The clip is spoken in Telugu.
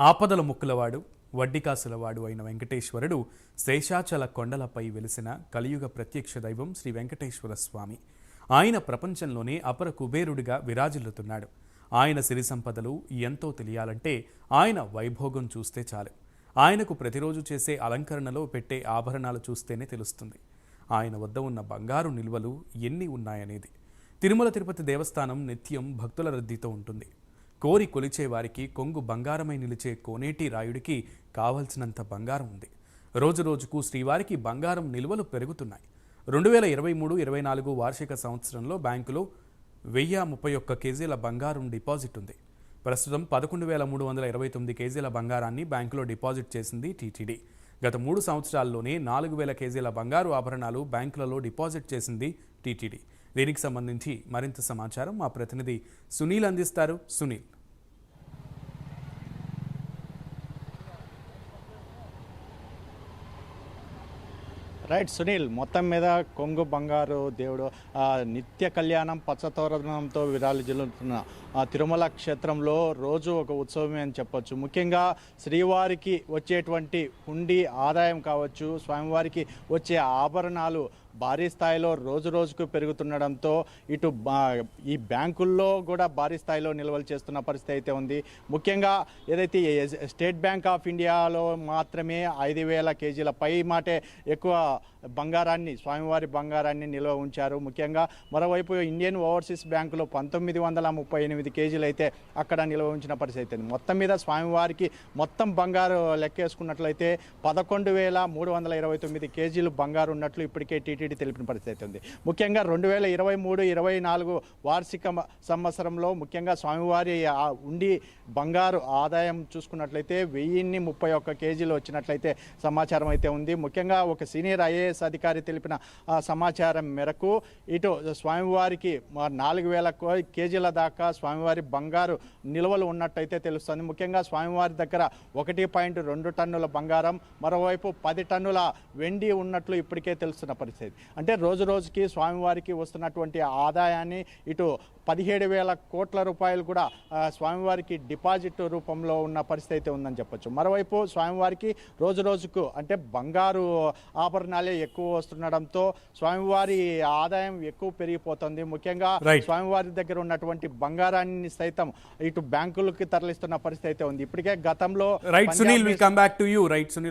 ఆపదల ముక్కులవాడు వడ్డికాసులవాడు అయిన వెంకటేశ్వరుడు శేషాచల కొండలపై వెలిసిన కలియుగ ప్రత్యక్ష దైవం శ్రీ వెంకటేశ్వర స్వామి. ఆయన ప్రపంచంలోనే అపర కుబేరుడిగా విరాజిల్లుతున్నాడు. ఆయన సిరి సంపదలు ఎంతో తెలియాలంటే ఆయన వైభోగం చూస్తే చాలు. ఆయనకు ప్రతిరోజు చేసే అలంకరణలో పెట్టే ఆభరణాలు చూస్తేనే తెలుస్తుంది. ఆయన వద్ద ఉన్న బంగారు నిల్వలు ఎన్ని ఉన్నాయనేది. తిరుమల తిరుపతి దేవస్థానం నిత్యం భక్తుల రద్దీతో ఉంటుంది. కోరి కొలిచేవారికి కొంగు బంగారమై నిలిచే కోనేటి రాయుడికి కావలసినంత బంగారం ఉంది. రోజు రోజుకు శ్రీవారికి బంగారం నిల్వలు పెరుగుతున్నాయి. రెండు వేల ఇరవై మూడు ఇరవై నాలుగు వార్షిక సంవత్సరంలో బ్యాంకులో వెయ్యి ముప్పై ఒక్క కేజీల బంగారం డిపాజిట్ ఉంది. ప్రస్తుతం పదకొండు వేల మూడు వందల ఇరవై తొమ్మిది కేజీల బంగారాన్ని బ్యాంకులో డిపాజిట్ చేసింది టీటీడీ. గత మూడు సంవత్సరాల్లోనే నాలుగు వేల కేజీల బంగారు ఆభరణాలు బ్యాంకులలో డిపాజిట్ చేసింది టీటీడీ. దీనికి సంబంధించి మరింత సమాచారం మా ప్రతినిధి సునీల్ అందిస్తారు. సునీల్. రైట్ సునీల్ మొత్తం మీద కొంగు బంగారు దేవుడు నిత్య కళ్యాణం పచ్చతోరణంతో విరాజిల్లుతున్న ఆ, తిరుమల క్షేత్రంలో రోజు ఒక ఉత్సవమే అని చెప్పొచ్చు. ముఖ్యంగా శ్రీవారికి వచ్చేటువంటి ఉండి ఆదాయం కావచ్చు స్వామివారికి వచ్చే ఆభరణాలు భారీ స్థాయిలో రోజు రోజుకు పెరుగుతుండడంతో ఇటు ఈ బ్యాంకుల్లో కూడా భారీ స్థాయిలో నిల్వలు చేస్తున్న పరిస్థితి అయితే ఉంది. ముఖ్యంగా ఏదైతే స్టేట్ బ్యాంక్ ఆఫ్ ఇండియాలో మాత్రమే ఐదు వేల కేజీల పై మాటే ఎక్కువ బంగారాన్ని స్వామివారి బంగారాన్ని నిల్వ ఉంచారు. ముఖ్యంగా మరోవైపు ఇండియన్ ఓవర్సీస్ బ్యాంకులో పంతొమ్మిది వందల ముప్పై ఎనిమిది కేజీలు అయితే అక్కడ నిల్వ ఉంచిన పరిస్థితి అయితే మొత్తం మీద స్వామివారికి మొత్తం బంగారు లెక్కేసుకున్నట్లయితే పదకొండు వేల మూడు వందల ఇరవై తొమ్మిది కేజీలు బంగారు ఉన్నట్లు ఇప్పటికే టీటీడీ తెలిపిన పరిస్థితి ఉంది. ముఖ్యంగా రెండు వేల ఇరవై మూడు ఇరవై నాలుగు వార్షిక సంవత్సరంలో ముఖ్యంగా స్వామివారి ఆ ఉండి బంగారు ఆదాయం చూసుకున్నట్లయితే వెయ్యిన్ని ముప్పై ఒక్క కేజీలు వచ్చినట్లయితే సమాచారం అయితే ఉంది. ముఖ్యంగా ఒక సీనియర్ ఐఏఎస్ అధికారి తెలిపిన ఆ, సమాచారం మేరకు ఇటు స్వామివారికి నాలుగు వేల కేజీల దాకా స్వామివారి బంగారు నిల్వలు ఉన్నట్టయితే తెలుస్తుంది. ముఖ్యంగా స్వామివారి దగ్గర ఒకటి పాయింట్ రెండు టన్నుల బంగారం మరోవైపు పది టన్నుల వెండి ఉన్నట్లు ఇప్పటికే తెలుస్తున్న పరిస్థితి. అంటే రోజు రోజుకి స్వామివారికి వస్తున్నటువంటి ఆదాయాన్ని ఇటు పదిహేడు వేల కోట్ల రూపాయలు కూడా స్వామివారికి డిపాజిట్ రూపంలో ఉన్న పరిస్థితి అయితే ఉందని చెప్పొచ్చు. మరోవైపు స్వామివారికి రోజు రోజుకు అంటే బంగారు ఆభరణాలే ఎక్కువ వస్తుండడంతో స్వామివారి ఆదాయం ఎక్కువ పెరిగిపోతుంది. ముఖ్యంగా. స్వామివారి దగ్గర ఉన్నటువంటి బంగారాన్ని సైతం ఇటు బ్యాంకులకి తరలిస్తున్న పరిస్థితి అయితే ఉంది. ఇప్పటికే గతంలో right Sunil will come back to you right Sunil